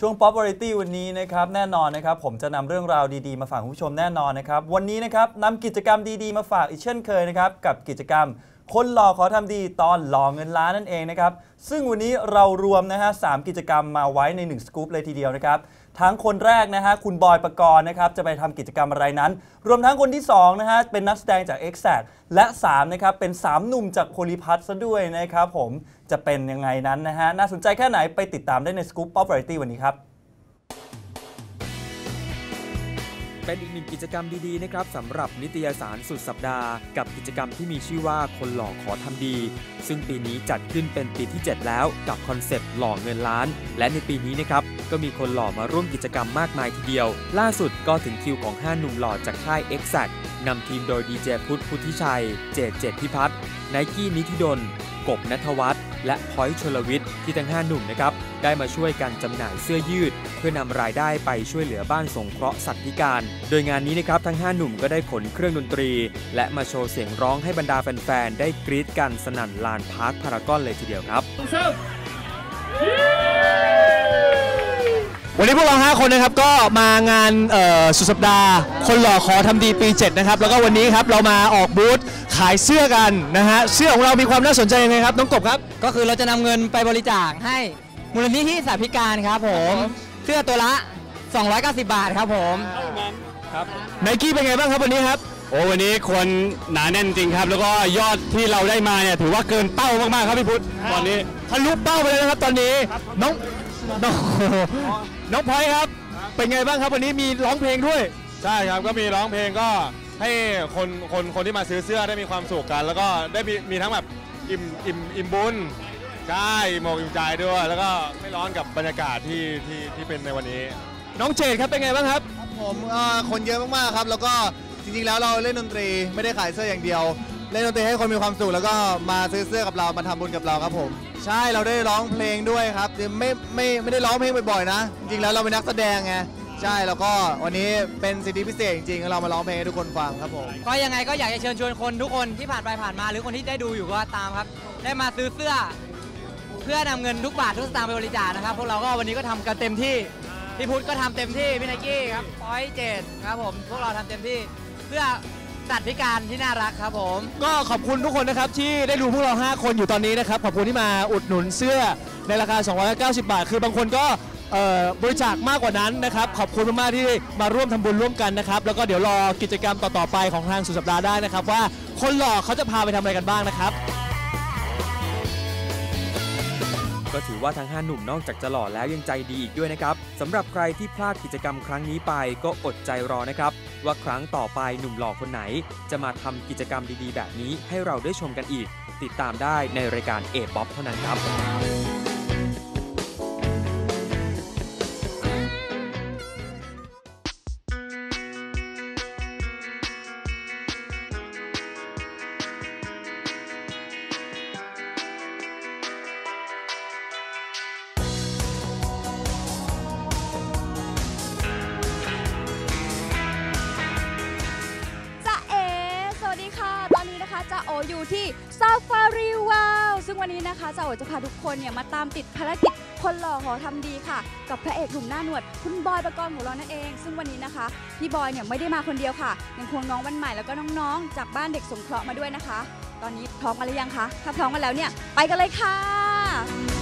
ช่วง Pop Variety วันนี้นะครับแน่นอนนะครับผมจะนำเรื่องราวดีๆ มาฝากคุณผู้ชมแน่นอนนะครับ วันนี้นะครับนำกิจกรรมดีๆ มาฝากอีกเช่นเคยนะครับกับกิจกรรม คนหล่อขอทำดีตอนหล่อเงินล้านนั่นเองนะครับ ซึ่งวันนี้เรารวมนะฮะสามกิจกรรมมาไว้ใน 1 สกู๊ปเลยทีเดียวนะครับทั้งคนแรกนะฮะคุณบอยประกรณ์นะครับจะไปทำกิจกรรมอะไรนั้น รวมทั้งคนที่2นะฮะเป็นนักแสดงจาก e x a c t และ3นะครับเป็น 3 หนุ่มจากโพลิพัทซะด้วยนะครับผมจะเป็นยังไงนั้นนะฮะน่าสนใจแค่ไหนไปติดตามได้ในสกู๊ป Pop Variety วันนี้ครับ เป็นอีกหนึ่งกิจกรรมดีๆนะครับสำหรับนิตยสารสุดสัปดาห์ กับกิจกรรมที่มีชื่อว่าคนหล่อขอทำดี ซึ่งปีนี้จัดขึ้นเป็นปีที่ 7 แล้วกับคอนเซปต์หล่อเงินล้าน และในปีนี้นะครับก็มีคนหล่อมาร่วมกิจกรรมมากมายทีเดียว ล่าสุดก็ถึงคิวของ 5 หนุ่มหล่อจากค่าย e x a c t นำทีมโดยดีเจพุทธพุทธิชัย เจดเจดพิพัฒน์ไนกี้นิธิดลกบนัทวัฒน์ และพอยชลวิทย์ที่ทั้ง 5 หนุ่มนะครับได้มาช่วยกันจำหน่ายเสื้อยืด เพื่อนำรายได้ไปช่วยเหลือบ้านสงเคราะห์สัตว์พิการ โดยงานนี้นะครับทั้ง 5 หนุ่มก็ได้ขนเครื่องดนตรี และมาโชว์เสียงร้องให้บรรดาแฟนๆได้กรี๊ดกันสนั่นลานพาร์คพารากอนเลยทีเดียวครับ วันนี้พวกเรา5คนนะครับก็มางานเอ่อสุดสัปดาห์ คนหล่อขอทำดีปี 7 นะครับ แล้วก็วันนี้ครับเรามาออกบูธขายเสื้อกันนะฮะเสื้อของเรามีความน่าสนใจยังไงครับน้องกบครับ ก็คือเราจะนำเงินไปบริจาคให้มูลนิธิสัตว์พิการครับผมเสื้อตัวละ 290 บาทครับผมไนกี้เป็นไงบ้างครับวันนี้ครับ โอ้วันนี้คนหนาแน่นจริงครับ แล้วก็ยอดที่เราได้มาเนี่ยถือว่าเกินเป้ามากๆครับพี่พุทธตอนนี้ ทะลุเป้าไปเลยนะครับตอนนี้น้อง น้องน้องพลอยครับ เป็นไงบ้างครับวันนี้มีร้องเพลงด้วย ใช่ครับก็มีร้องเพลงก็ให้คนคนคนที่มาซื้อเสื้อได้มีความสุขกัน แล้วก็ได้มีมีทั้งแบบอิ่มอิ่มอิ่มบุญใช่อิ่มอกอิ่มใจด้วย แล้วก็ไม่ร้อนกับบรรยากาศที่ที่ที่เป็นในวันนี้ น้องเจดครับเป็นไงบ้างครับ ผมเอ่อคนเยอะมากๆครับ แล้วก็จริงๆแล้วเราเล่นดนตรีไม่ได้ขายเสื้ออย่างเดียวเล่นดนตรีให้คนมีความสุขแล้วก็มาซื้อเสื้อกับเรามาทำบุญกับเราครับผม ใช่เราได้ร้องเพลงด้วยครับไม่ไม่ไม่ได้ร้องเพลงบ่อยๆนะ จริงๆแล้วเราเป็นนักแสดงไงใช่แล้วก็วันนี้เป็นสิทธิพิเศษจริงๆเรามาร้องเพลงให้ทุกคนฟังครับผมก็ยังไงก็อยากจะเชิญชวนคนทุกคนที่ผ่านไปผ่านมา หรือคนที่ได้ดูอยู่ก็ตามครับ ได้มาซื้อเสื้อ เพื่อนำเงินทุกบาททุกสตางค์ไปบริจาคนะครับพวกเราก็วันนี้ก็ทำกันเต็มที่พี่พุทธก็ทำเต็มที่พี่ไนกี้ครับพอยเจดครับผมพวกเราทำเต็มที่เพื่อ สัตว์พิการที่น่ารักครับผม ก็ขอบคุณทุกคนนะครับที่ได้ดูพวกเรา 5 คนอยู่ตอนนี้นะครับ ขอบคุณที่มาอุดหนุนเสื้อในราคา 290 บาท คือบางคนก็เอ่อบริจาคมากกว่านั้นนะครับ ขอบคุณมากๆที่มาร่วมทำบุญร่วมกันนะครับ แล้วก็เดี๋ยวรอกิจกรรมต่อๆไปของทางสุดสัปดาห์ได้นะครับ ว่าคนหล่อเขาจะพาไปทำอะไรกันบ้างนะครับ ก็ถือว่าทั้ง 5 หนุ่มนอกจากจะหล่อแล้วยังใจดีอีกด้วยนะครับสำหรับใครที่พลาดกิจกรรมครั้งนี้ไปก็อดใจรอนะครับ ว่าครั้งต่อไปหนุ่มหล่อคนไหน จะมาทำกิจกรรมดีๆ แบบนี้ให้เราได้ชมกันอีก ติดตามได้ในรายการเอบ๊อบเท่านั้นครับ อยู่ที่ซาฟารีวาวซึ่งวันนี้นะคะจ้าโอจะพาทุกคนเนี่ยมาตามติดภารกิจคนหล่อขอทำดีค่ะ กับพระเอกหนุ่มหน้าหนวด คุณบอยประกรณ์ของเรานั่นเอง ซึ่งวันนี้นะคะ พี่บอยเนี่ยไม่ได้มาคนเดียวค่ะยังควงน้องวันใหม่แล้วก็น้องๆ จากบ้านเด็กสงเคราะห์มาด้วยนะคะ ตอนนี้พร้อมกันหรือยังคะถ้าพร้อมกันแล้วเนี่ยไปกันเลยค่ะ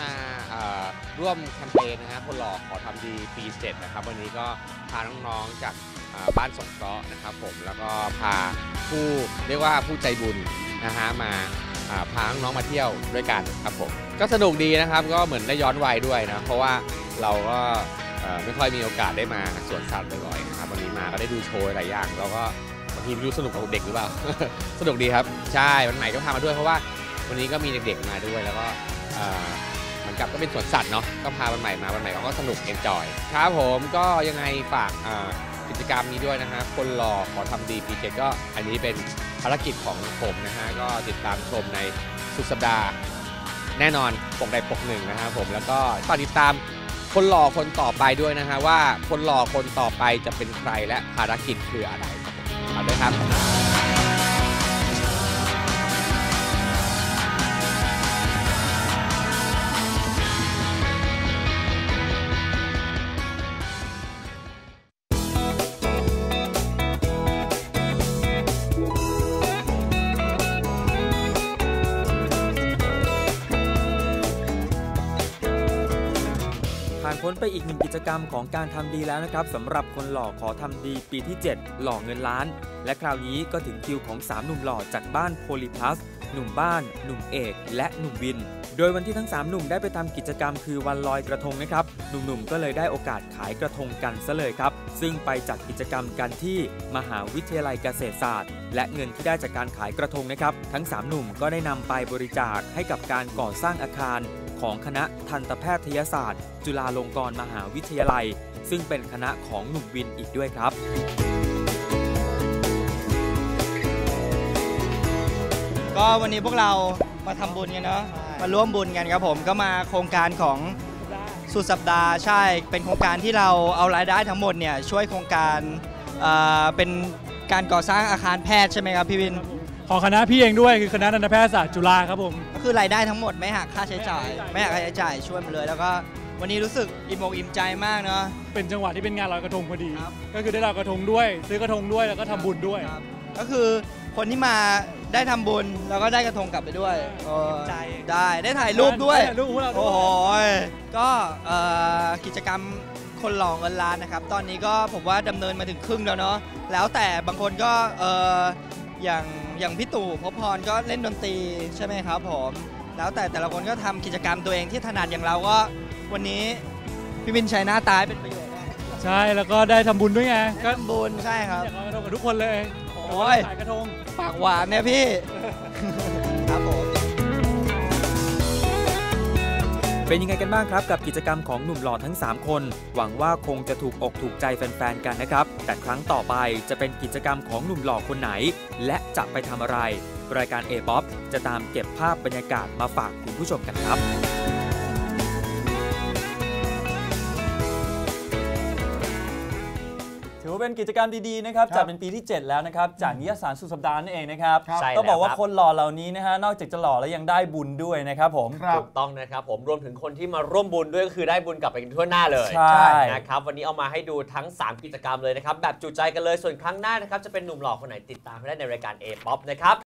มาร่วมแคมเปญนะครับคนหล่อขอทำดีปี7นะครับ วันนี้ก็พาน้องๆจากอ่อบ้านสงเคราะห์นะครับผมแล้วก็พาผู้เรียกว่าผู้ใจบุญนะฮะมาอ่าพาน้องๆมาเที่ยวด้วยกันครับผมก็สนุกดีนะครับก็เหมือนได้ย้อนวัยด้วยนะเพราะว่าเราก็เอ่อไม่ค่อยมีโอกาสได้มาสวนสัตว์บ่อยๆนะครับวันนี้มาก็ได้ดูโชว์หลายอย่างแล้วก็บางทีไม่รู้สนุกกับเด็กหรือเปล่า สนุกดีครับ ใช่วันใหม่ก็พามาด้วยเพราะว่า วันนี้ก็มีเด็กๆมาด้วยแล้วก็เอ่อ มือนกับก็เป็นสวนสัตว์เนาะก็พาวันใหม่มาวันใหม่เขาก็สนุกเอนจอยครับผมก็ยังไงฝากกิจกรรมนี้ด้วยนะฮะคนรอขอทำดีปีเจ็ก็อันนี้เป็นภารกิจของผมนะฮะก็ติดตามชมในสุดสัปดาห์ แน่นอนปกใดปกหนึ่งนะครับผมแล้วก็ฝากติดตามคนหล่อคนต่อไปด้วยนะฮะว่าคนหล่อคนต่อไปจะเป็นใครและภารกิจคืออะไรครับเอาด้วยครับ พ้นไปอีกหนึ่งกิจกรรมของการทำดีแล้วนะครับสำหรับคนหล่อขอทำดีปีที่ 7 หล่อเงินล้าน และคราวนี้ก็ถึงคิวของ 3 หนุ่มหล่อจากบ้านโพลิพลัสหนุ่มบ้าน หนุ่มเอก และหนุ่มวิน โดยวันที่ทั้ง 3 หนุ่มได้ไปทำกิจกรรมคือวันลอยกระทงนะครับ หนุ่มๆ ก็เลยได้โอกาสขายกระทงกันซะเลยครับ ซึ่งไปจัดกิจกรรมกันที่มหาวิทยาลัยเกษตรศาสตร์ และเงินที่ได้จากการขายกระทงนะครับ ทั้ง 3 หนุ่มก็ได้นำไปบริจาคให้กับการก่อสร้างอาคาร ของคณะทันตแพทยศาสตร์ จุฬาลงกรณ์มหาวิทยาลัย ซึ่งเป็นคณะของหนุ่มวินอีกด้วยครับก็วันนี้พวกเรามาทำบุญกันเนาะมาร่วมบุญกันครับผมก็มาโครงการของสุดสัปดาห์ใช่ เป็นโครงการที่เราเอารายได้ทั้งหมดเนี่ยช่วยโครงการเอ่อเป็นการก่อสร้างอาคารแพทย์ใช่ไหมครับพี่วิน ของคณะพี่เองด้วยคือคณะทันตแพทยศาสตร์จุฬาครับผมก็คือรายได้ทั้งหมดไม่หักค่าใช้จ่าย ไม่หักค่าใช้จ่ายช่วยมาเลย แล้วก็วันนี้รู้สึกอิ่มอกอิ่มใจมากเนาะ เป็นจังหวะที่เป็นงานลอยกระทงพอดี ครับ ก็คือได้ลอยกระทงด้วย ซื้อกระทงด้วยแล้วก็ทำบุญด้วย ครับก็คือคนที่มาได้ทำบุญแล้วก็ได้กระทงกลับไปด้วยเออใจ ได้ได้ถ่ายรูปด้วย ได้ถ่ายรูปพวกเราด้วย โอ้โหก็เอ่อกิจกรรมคนหลอกเงินล้านนะครับ ตอนนี้ก็ผมว่าดำเนินมาถึงครึ่งแล้วเนาะแล้วแต่บางคนก็เอ่อ อย่างอย่างพี่ตู่ภพบพรก็เล่นดนตรีใช่ไหมครับผมแล้วแต่แต่ละคนก็ทำกิจกรรมตัวเองที่ถนัดอย่างเราก็ วันนี้พี่วินชัยหน้าตายเป็นประโยชน์มากใช่แล้วก็ได้ทำบุญด้วยไงก็ก็บุญใช่ครับอยากลอยกระทงกับทุกคนเลยโอ้ยขายกระทงปากหวานเนี่ยพี่ครับผม เป็นยังไงกันบ้างครับกับกิจกรรมของหนุ่มหล่อทั้ง 3 คน หวังว่าคงจะถูกอกถูกใจแฟนๆกันนะครับ แต่ครั้งต่อไปจะเป็นกิจกรรมของหนุ่มหล่อคนไหน และจะไปทำอะไร รายการ a p o p จะตามเก็บภาพบรรยากาศมาฝากคุณผู้ชมกันครับ อว่าเป็นกิจกรรมดีๆนะครับจัดเป็นปีที่ 7 แล้วนะครับจากนิยสารสุดสัปดาห์นั่นเองนะครับใช่ต้องบอกว่าแล้วครับ คนหล่อเหล่านี้นะฮะนอกจากจะหล่อแล้วยังได้บุญด้วยนะครับผมถูกต้องนะครับผมรวมถึงคนที่มาร่วมบุญด้วยก็คือได้บุญกลับไปกันทั่วหน้าเลยใช่ นะครับวันนี้เอามาให้ดูทั้ง 3 กิจกรรมเลยนะครับ แบบจุใจกันเลยส่วนครั้งหน้านะครับจะเป็นหนุ่มหล่อคนไหนติดตามให้ได้ในรายการ A-POP นะครับ